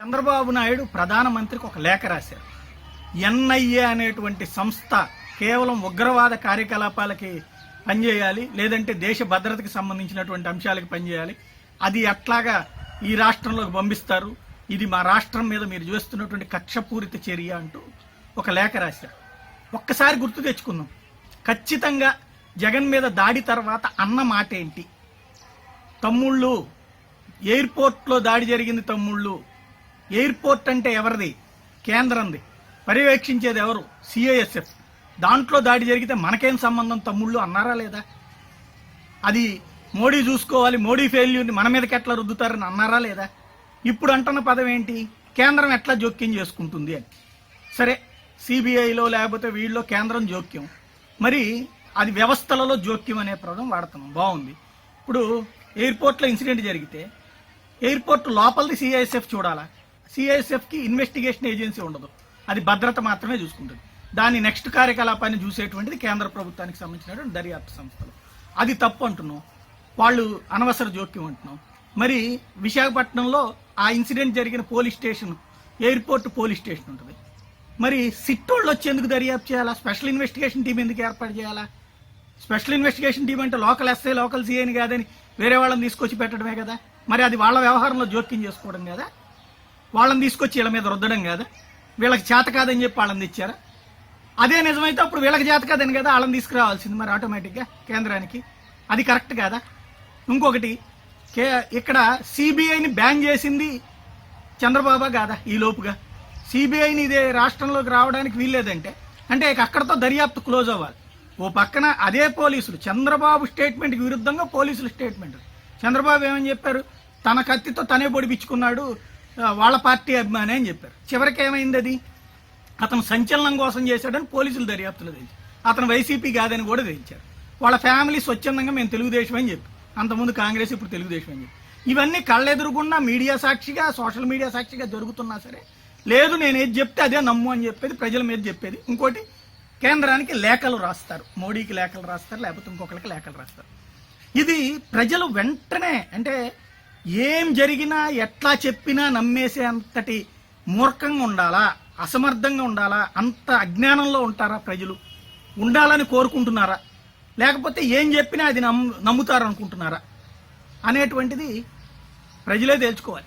చంద్రబాబు నాయుడు ప్రధానమంత్రికి ఒక లేఖ రాశారు. ఎన్ఐఏ అనేటువంటి సంస్థ కేవలం ఉగ్రవాద కార్యకలాపాలకి పనిచేయాలి లేదంటే దేశ భద్రతకి సంబంధించినటువంటి అంశాలకి పనిచేయాలి. అది ఎట్లాగా ఈ రాష్ట్రంలోకి పంపిస్తారు? ఇది మా రాష్ట్రం మీద మీరు చేస్తున్నటువంటి కక్షపూరిత చర్య అంటూ ఒక లేఖ రాశారు. ఒక్కసారి గుర్తు తెచ్చుకుందాం. ఖచ్చితంగా జగన్ మీద దాడి తర్వాత అన్న మాట ఏంటి? తమ్ముళ్ళు ఎయిర్పోర్ట్లో దాడి జరిగింది తమ్ముళ్ళు ఎయిర్పోర్ట్ అంటే ఎవరిది? కేంద్రంది. పర్యవేక్షించేది ఎవరు? సిఐఎస్ఎఫ్ దాంట్లో దాడి జరిగితే మనకేం సంబంధం తమ్ముళ్ళు అన్నారా లేదా? అది మోడీ చూసుకోవాలి మోడీ ఫెయిల్యూర్ని మన మీదకి ఎట్లా రుద్దుతారని అన్నారా లేదా? ఇప్పుడు అంటున్న పదం ఏంటి? కేంద్రం ఎట్లా జోక్యం చేసుకుంటుంది అని. సరే సిబిఐలో లేకపోతే వీళ్ళలో కేంద్రం జోక్యం. మరి అది వ్యవస్థలలో జోక్యం అనే పదం వాడుతున్నాం బాగుంది. ఇప్పుడు ఎయిర్పోర్ట్లో ఇన్సిడెంట్ జరిగితే ఎయిర్పోర్ట్ లోపలిది సిఐఎస్ఎఫ్ చూడాలా? సిఐఎస్ఎఫ్కి ఇన్వెస్టిగేషన్ ఏజెన్సీ ఉండదు. అది భద్రత మాత్రమే చూసుకుంటుంది. దాని నెక్స్ట్ కార్యకలాపాన్ని చూసేటువంటిది కేంద్ర ప్రభుత్వానికి సంబంధించినటువంటి దర్యాప్తు సంస్థలు. అది తప్పు అంటున్నాం. వాళ్ళు అనవసర జోక్యం అంటున్నాం. మరి విశాఖపట్నంలో ఆ ఇన్సిడెంట్ జరిగిన police station airport police station ఉంటుంది. మరి సిట్ వాళ్ళు వచ్చి ఎందుకు దర్యాప్తు చేయాలా? స్పెషల్ ఇన్వెస్టిగేషన్ టీం ఎందుకు ఏర్పాటు చేయాలా? స్పెషల్ ఇన్వెస్టిగేషన్ టీం అంటే లోకల్ ఎస్ఐ లోకల్ సిఐని కాదని వేరే వాళ్ళని తీసుకొచ్చి పెట్టడమే కదా. మరి అది వాళ్ళ వ్యవహారంలో జోక్యం చేసుకోవడం కదా. వాళ్ళని తీసుకొచ్చి వీళ్ళ మీద రుద్దడం కాదా. వీళ్ళకి చేత కాదని చెప్పి వాళ్ళని తెచ్చారా. అదే నిజమైతే అప్పుడు వీళ్ళకి చేత కాదని కదా వాళ్ళని తీసుకురావాల్సింది మరి ఆటోమేటిక్గా కేంద్రానికి. అది కరెక్ట్ కాదా? ఇంకొకటి కే ఇక్కడ సిబిఐని బ్యాన్ చేసింది చంద్రబాబు కాదా ఈ లోపుగా? సిబిఐని ఇదే రాష్ట్రంలోకి రావడానికి వీల్లేదంటే అంటే అక్కడతో దర్యాప్తు క్లోజ్ అవ్వాలి. ఓ పక్కన అదే పోలీసులు చంద్రబాబు స్టేట్మెంట్కి విరుద్ధంగా పోలీసుల స్టేట్మెంట్ చంద్రబాబు ఏమని చెప్పారు? తన కత్తితో తనే పొడిపించుకున్నాడు వాళ్ళ పార్టీ అభిమాని అని చెప్పారు. చివరికి ఏమైంది అది? అతను సంచలనం కోసం చేశాడని పోలీసులు దర్యాప్తులో తెలిసి అతను వైసీపీ కాదని కూడా తెలిచారు వాళ్ళ ఫ్యామిలీ స్వచ్ఛందంగా మేము తెలుగుదేశం అని చెప్పి అంతకుముందు కాంగ్రెస్ ఇప్పుడు తెలుగుదేశం అని చెప్పి ఇవన్నీ కళ్ళెదురుగున్నా మీడియా సాక్షిగా సోషల్ మీడియా సాక్షిగా జరుగుతున్నా సరే లేదు నేను ఏది చెప్తే అదే నమ్ము అని చెప్పేది ప్రజల మీద చెప్పేది. ఇంకోటి కేంద్రానికి లేఖలు రాస్తారు. మోడీకి లేఖలు రాస్తారు లేకపోతే ఇంకొకరికి లేఖలు రాస్తారు. ఇది ప్రజలు వెంటనే అంటే ఏం జరిగినా ఎట్లా చెప్పినా నమ్మేసే అంతటి మూర్ఖంగా ఉండాలా? అసమర్థంగా ఉండాలా? అంత అజ్ఞానంలో ఉంటారా ప్రజలు? ఉండాలని కోరుకుంటున్నారా? లేకపోతే ఏం చెప్పినా అది నమ్ము నమ్ముతారనుకుంటున్నారా? అనేటువంటిది ప్రజలే తేల్చుకోవాలి.